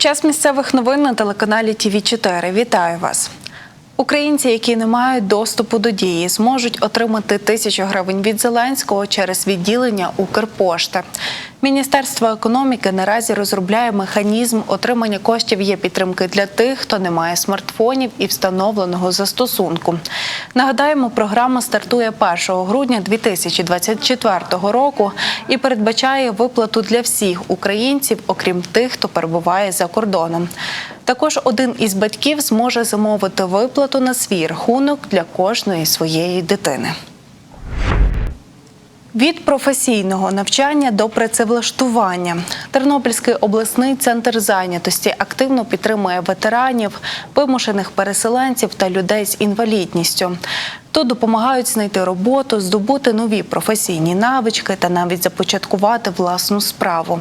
Час місцевих новин на телеканалі ТВ 4 Вітаю вас. Українці, які не мають доступу до дії, зможуть отримати тисячу гривень від Зеленського через відділення Укрпошти. Міністерство економіки наразі розробляє механізм отримання коштів є підтримки для тих, хто не має смартфонів і встановленого застосунку. Нагадаємо, програма стартує 1 грудня 2024 року і передбачає виплату для всіх українців, окрім тих, хто перебуває за кордоном. Також один із батьків зможе замовити виплату на свій рахунок для кожної своєї дитини. Від професійного навчання до працевлаштування Тернопільський обласний центр зайнятості активно підтримує ветеранів, вимушених переселенців та людей з інвалідністю. Тут допомагають знайти роботу, здобути нові професійні навички та навіть започаткувати власну справу.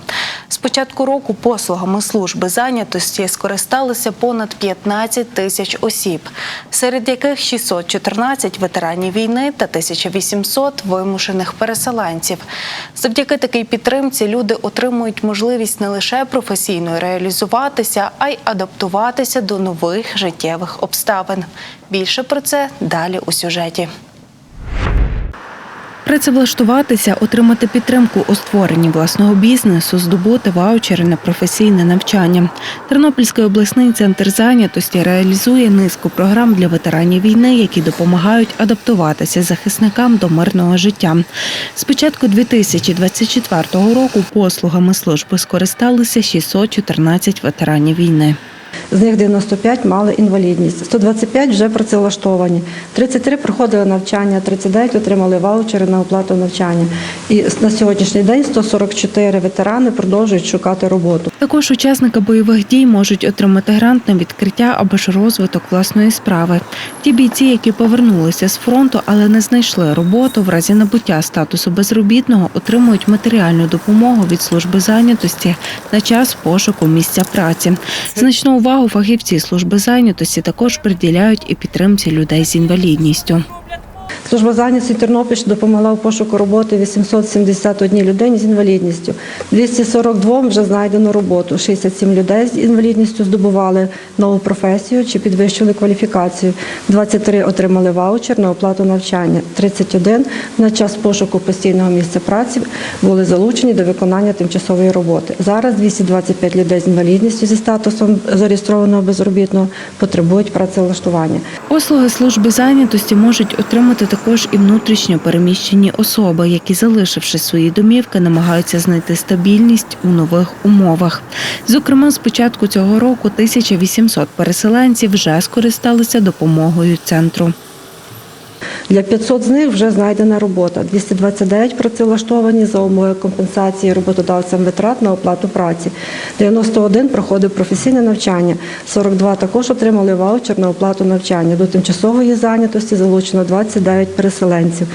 З початку року послугами служби зайнятості скористалися понад 15 тисяч осіб, серед яких 614 ветеранів війни та 1800 вимушених переселенців. Завдяки такій підтримці люди отримують можливість не лише професійно реалізуватися, а й адаптуватися до нових життєвих обставин. Більше про це далі у сюжеті. Працевлаштуватися, отримати підтримку у створенні власного бізнесу, здобути ваучери на професійне навчання. Тернопільський обласний центр зайнятості реалізує низку програм для ветеранів війни, які допомагають адаптуватися захисникам до мирного життя. З початку 2024 року послугами служби скористалися 614 ветеранів війни. З них 95 мали інвалідність, 125 вже працевлаштовані, 33 проходили навчання, 39 отримали ваучери на оплату навчання. І на сьогоднішній день 144 ветерани продовжують шукати роботу. Також учасники бойових дій можуть отримати грант на відкриття або ж розвиток власної справи. Ті бійці, які повернулися з фронту, але не знайшли роботу, в разі набуття статусу безробітного отримують матеріальну допомогу від служби зайнятості на час пошуку місця праці. Значну увагу фахівці служби зайнятості також приділяють і підтримці людей з інвалідністю. Служба зайнятості Тернопільщини допомогла у пошуку роботи 871 людині з інвалідністю. 242 вже знайдено роботу. 67 людей з інвалідністю здобували нову професію чи підвищили кваліфікацію. 23 отримали ваучер на оплату навчання. 31 на час пошуку постійного місця праці були залучені до виконання тимчасової роботи. Зараз 225 людей з інвалідністю зі статусом зареєстрованого безробітного потребують працевлаштування. Послуги служби зайнятості можуть отримати також і внутрішньо переміщені особи, які, залишивши свої домівки, намагаються знайти стабільність у нових умовах. Зокрема, з початку цього року 1800 переселенців вже скористалися допомогою центру. Для 500 з них вже знайдена робота. 229 працевлаштовані за умови компенсації роботодавцям витрат на оплату праці. 91 проходив професійне навчання. 42 також отримали ваучер на оплату навчання. До тимчасової зайнятості залучено 29 переселенців.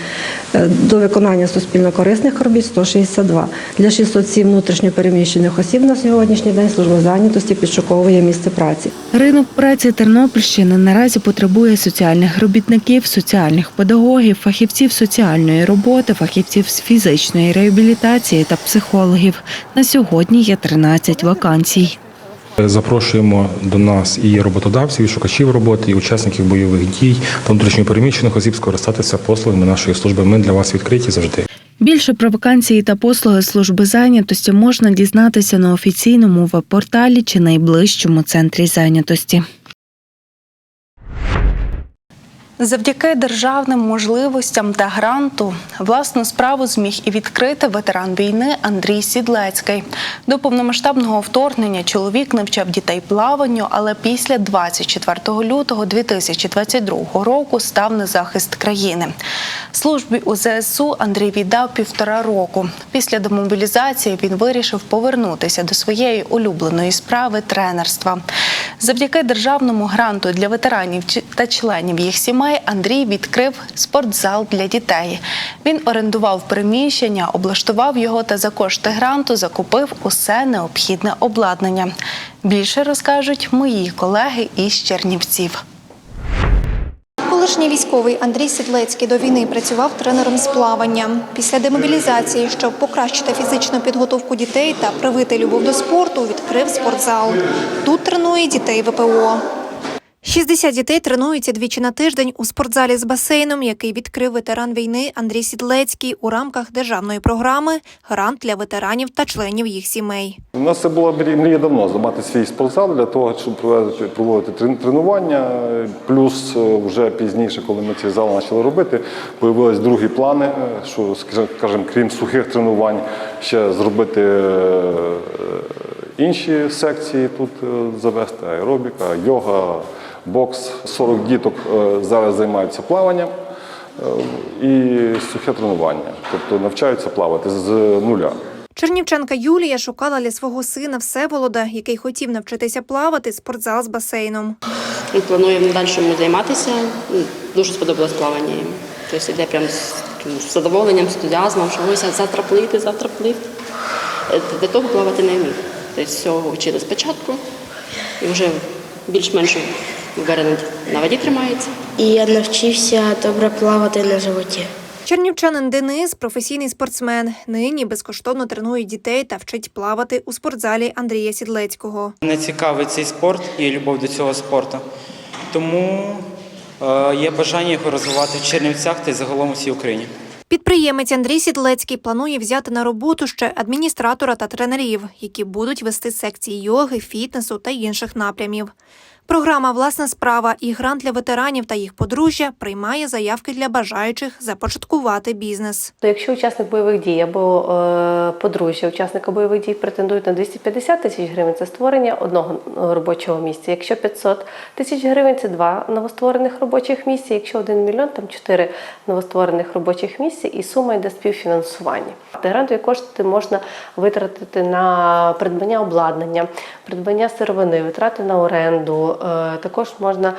Е, До виконання суспільно-корисних робіт 162. Для 607 внутрішньопереміщених осіб на сьогоднішній день служба зайнятості підшуковує місце праці. Ринок праці Тернопільщини наразі потребує соціальних робітників, соціальних педагогів, фахівців соціальної роботи, фахівців з фізичної реабілітації та психологів. На сьогодні є 13 вакансій. Запрошуємо до нас і роботодавців, і шукачів роботи, і учасників бойових дій та внутрішньопереміщених осіб скористатися послугами нашої служби. Ми для вас відкриті завжди. Більше про вакансії та послуги служби зайнятості можна дізнатися на офіційному веб-порталі чи найближчому центрі зайнятості. Завдяки державним можливостям та гранту власну справу зміг і відкрити ветеран війни Андрій Сідлецький. До повномасштабного вторгнення чоловік навчав дітей плаванню, але після 24 лютого 2022 року став на захист країни. Службі у ЗСУ Андрій віддав півтора року. Після демобілізації він вирішив повернутися до своєї улюбленої справи тренерства. Завдяки державному гранту для ветеранів та членів їх сімей Андрій відкрив спортзал для дітей. Він орендував приміщення, облаштував його та за кошти гранту закупив усе необхідне обладнання. Більше розкажуть мої колеги із Чернівців. Коли Колишній військовий Андрій Сідлецький до війни працював тренером з плавання. Після демобілізації, щоб покращити фізичну підготовку дітей та привити любов до спорту, відкрив спортзал. Тут тренує дітей ВПО. 60 дітей тренуються двічі на тиждень у спортзалі з басейном, який відкрив ветеран війни Андрій Сідлецький у рамках державної програми Грант для ветеранів та членів їх сімей. У нас це була мрія давно зламати свій спортзал для того, щоб проводити, проводити трен- тренування. Плюс е, вже пізніше, коли ми цей зал почали робити, появились другі плани, е, що скажімо, крім сухих тренувань, ще зробити е, інші секції тут завести: аеробіка, йога, бокс. 40 діток е, зараз займаються плаванням. е, І сухе тренування, тобто навчаються плавати з нуля. Чернівчанка Юлія шукала для свого сина Всеволода, який хотів навчитися плавати, спортзал з басейном. Ми плануємо дальшому займатися. Дуже сподобалось плавання їм. Тобто йде прям з задоволенням, з ентузіазмом, що ось завтра плити, завтра плити. Е, Для того плавати не вмів. Тобто всього вчили спочатку і вже більш-менш уверено на воді тримається. І я навчився добре плавати на животі. Чернівчанин Денис професійний спортсмен. Нині безкоштовно тренує дітей та вчить плавати у спортзалі Андрія Сідлецького. Мене цікавить цей спорт і любов до цього спорту. Тому е, є бажання його розвивати в Чернівцях та й загалом у всій Україні. Підприємець Андрій Сідлецький планує взяти на роботу ще адміністратора та тренерів, які будуть вести секції йоги, фітнесу та інших напрямів. Програма Власна справа і грант для ветеранів та їх подружжя приймає заявки для бажаючих започаткувати бізнес. То якщо учасник бойових дій або е, подружжя учасника бойових дій претендують на 250 тисяч гривень, це створення одного е, робочого місця. Якщо 500 тисяч гривень, це два новостворених робочих місця. Якщо 1 мільйон, там 4 новостворених робочих місця і сума йде співфінансування. Грантові кошти можна витратити на придбання обладнання, придбання сировини, витрати на оренду. Е, Також можна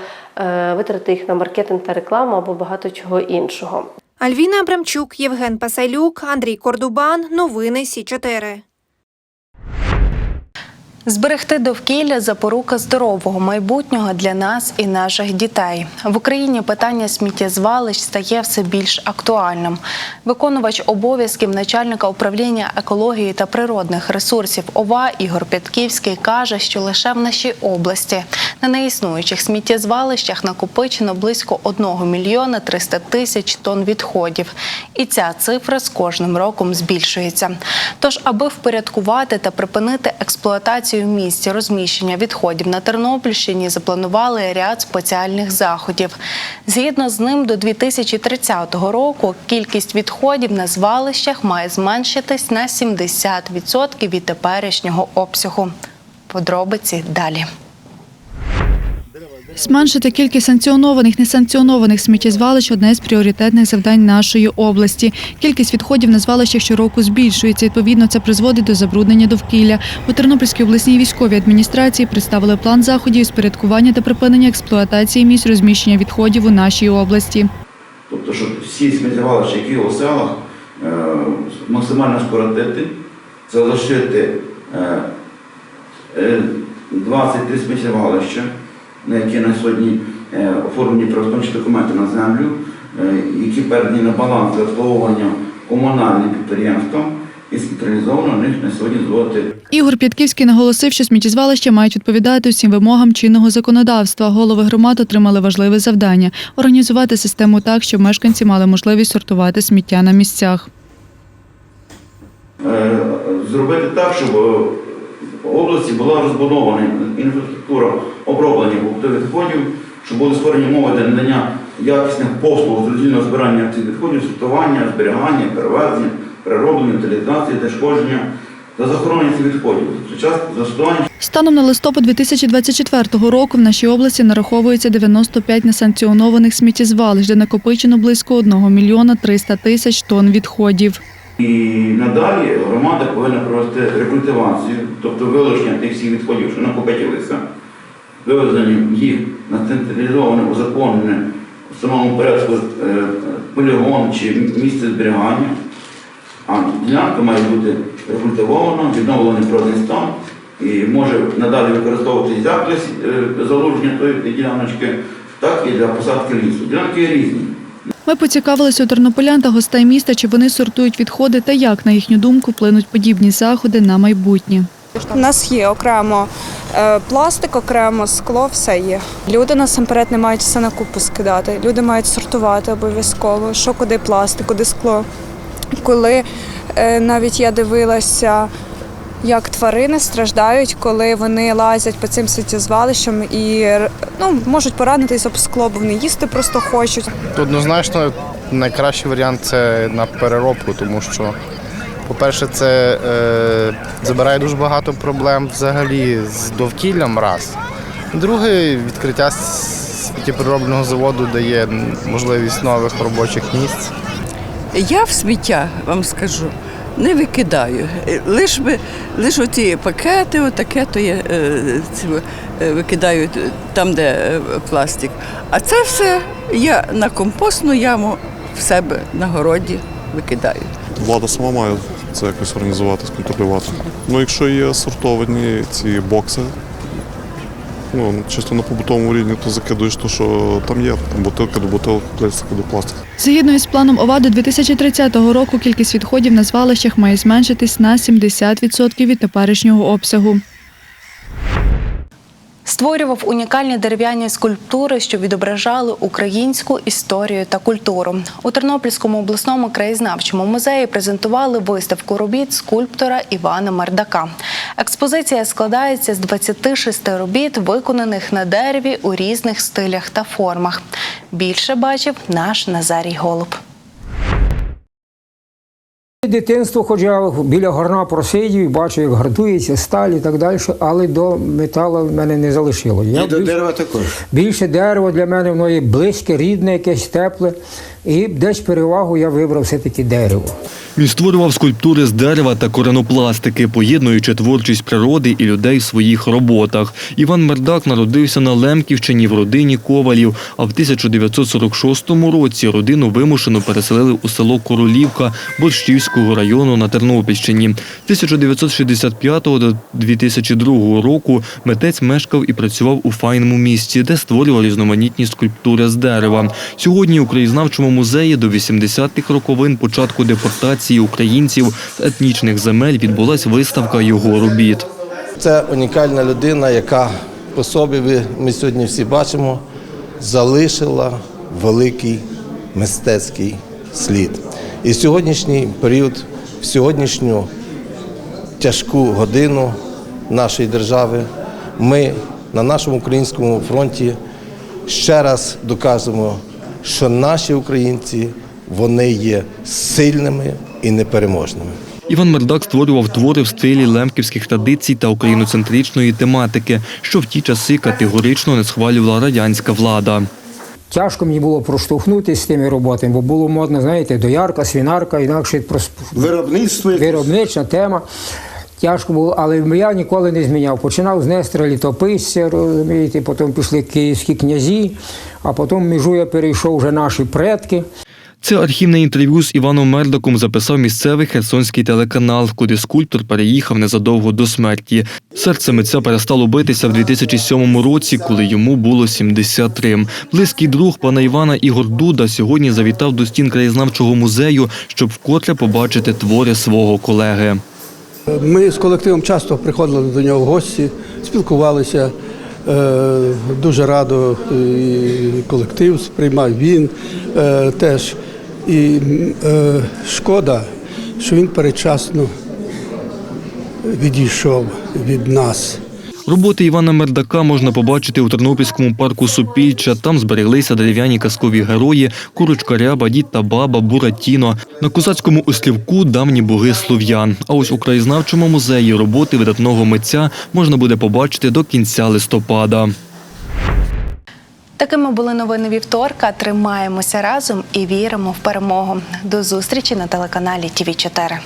витрати їх на маркетинг та рекламу або багато чого іншого. Альвіна Абрамчук, Євген Пасайлюк, Андрій Кордубан. Новини Сі 4 Зберегти довкілля запорука здорового майбутнього для нас і наших дітей. В Україні питання сміттєзвалищ стає все більш актуальним. Виконувач обов'язків начальника управління екології та природних ресурсів ОВА Ігор Пятківський каже, що лише в нашій області на неіснуючих сміттєзвалищах накопичено близько 1 мільйона 300 тисяч тонн відходів. І ця цифра з кожним роком збільшується. Тож, аби впорядкувати та припинити експлуатацію в місці розміщення відходів на Тернопільщині, запланували ряд спеціальних заходів. Згідно з ним, до 2030 року кількість відходів на звалищах має зменшитись на 70% від теперішнього обсягу. Подробиці далі. Зменшити кількість санкціонованих несанкціонованих сміттєзвалищ одне з пріоритетних завдань нашої області. Кількість відходів на звалищах щороку збільшується. Відповідно, це призводить до забруднення довкілля. У Тернопільській обласній військовій адміністрації представили план заходів з порядкування та припинення експлуатації місць розміщення відходів у нашій області. Тобто, щоб всі сміттєзвалища, які у селах, е, максимально скоротити, залишити е, е, 23 сміттєзвалища, які на сьогодні е, оформлені правостановчі документи на землю, е, які передані на баланс для обслуговування комунальним підприємствам і централізовано на них на сьогодні зводити Ігор П'ятківський наголосив, що сміттєзвалища мають відповідати усім вимогам чинного законодавства. Голови громад отримали важливе завдання організувати систему так, щоб мешканці мали можливість сортувати сміття на місцях. Е, зробити так, щоб в області була розбудована інфраструктура оброблення побутових відходів, щоб були створені умови для надання якісних послуг з роздільного збирання цих відходів, сортування, зберігання, перевезення, перероблення, утилізації, знешкодження та захоронення цих відходів. Станом на листопад 2024 року в нашій області нараховується 95 несанкціонованих сміттєзвалищ, де накопичено близько 1 мільйона 300 тисяч тонн відходів. І надалі громада повинна провести рекультивацію, тобто вилучення тих всіх відходів, що накопичилися, вивезення їх на централізоване, узаконене в самому порядку е, полігон чи місце зберігання. А ділянка має бути рекультивована, відновлений природний стан і може надалі використовуватися як для е, залуження тої діляночки, так і для посадки лісу. Ділянки є різні. Ми поцікавилися у тернополян та гостей міста, чи вони сортують відходи та як, на їхню думку, вплинуть подібні заходи на майбутнє. У нас є окремо е, пластик, окремо скло, все є. Люди насамперед не мають все на купу скидати. Люди мають сортувати обов'язково, що куди пластик, куди скло. Коли е, навіть я дивилася, як тварини страждають, коли вони лазять по цим сміттєзвалищам і ну, можуть поранитись об скло, бо вони їсти просто хочуть. Однозначно, найкращий варіант це на переробку, тому що, по-перше, це е, забирає дуже багато проблем взагалі з довкіллям раз. Друге, відкриття сміттєпереробного заводу дає можливість нових робочих місць. Я в сміття вам скажу. Не викидаю. Лиш би лиш оці пакети, отаке то я е, е, викидаю там, де е, пластик. А це все я на компостну яму в себе на городі викидаю. Влада сама має це якось організувати, сконтролювати. Ну, якщо є сортовані ці бокси, ну, чисто на побутовому рівні, то закидуєш те, що там є, там бутилка до бутилки, пластика до пластика. Згідно із планом ОВА, до 2030 року кількість відходів на звалищах має зменшитись на 70% від теперішнього обсягу. Створював унікальні дерев'яні скульптури, що відображали українську історію та культуру. У Тернопільському обласному краєзнавчому музеї презентували виставку робіт скульптора Івана Мардака. Експозиція складається з 26 робіт, виконаних на дереві у різних стилях та формах. Більше бачив наш Назарій Голуб. Дитинство, хоч я біля горна просидів і бачу, як гартується сталь і так далі, але до металу в мене не залишило. Я І до більше- дерева також. Більше дерево для мене воно є близьке, рідне, якесь тепле. І десь перевагу я вибрав все-таки дерево. Він створював скульптури з дерева та коренопластики, поєднуючи творчість природи і людей в своїх роботах. Іван Мердак народився на Лемківщині в родині Ковалів, а в 1946 році родину вимушено переселили у село Королівка Борщівського району на Тернопільщині. З 1965 до 2002 року митець мешкав і працював у файному місті, де створював різноманітні скульптури з дерева. Сьогодні у краєзнавчому музеї до 80-х роковин початку депортації українців з етнічних земель відбулась виставка його робіт. Це унікальна людина, яка по собі ми сьогодні всі бачимо, залишила великий мистецький слід. І сьогоднішній період, сьогоднішню тяжку годину нашої держави, ми на нашому українському фронті ще раз доказуємо, що наші українці вони є сильними і непереможними. Іван Мердак створював твори в стилі лемківських традицій та україноцентричної тематики, що в ті часи категорично не схвалювала радянська влада. Тяжко мені було проштовхнутися з тими роботами, бо було модно, знаєте, доярка, свінарка, інакше прос- Виробництво якесь. виробнична тема. Тяжко було, але я ніколи не зміняв. Починав з Нестора Літописця, розумієте, потім пішли київські князі, а потім межу я перейшов вже наші предки. Це архівне інтерв'ю з Іваном Мердаком записав місцевий херсонський телеканал, куди скульптор переїхав незадовго до смерті. Серце митця перестало битися в 2007 році, коли йому було 73. Близький друг пана Івана Ігор Дуда сьогодні завітав до стін краєзнавчого музею, щоб вкотре побачити твори свого колеги. Ми з колективом часто приходили до нього в гості, спілкувалися. Е, Дуже радо і колектив сприймав він е, теж. І е, шкода, що він передчасно відійшов від нас. Роботи Івана Мердака можна побачити у Тернопільському парку Супільча. Там збереглися дерев'яні казкові герої, курочка ряба, дід та баба, буратіно. На козацькому острівку давні боги слов'ян. А ось у краєзнавчому музеї роботи видатного митця можна буде побачити до кінця листопада. Такими були новини вівторка. Тримаємося разом і віримо в перемогу. До зустрічі на телеканалі ТВ 4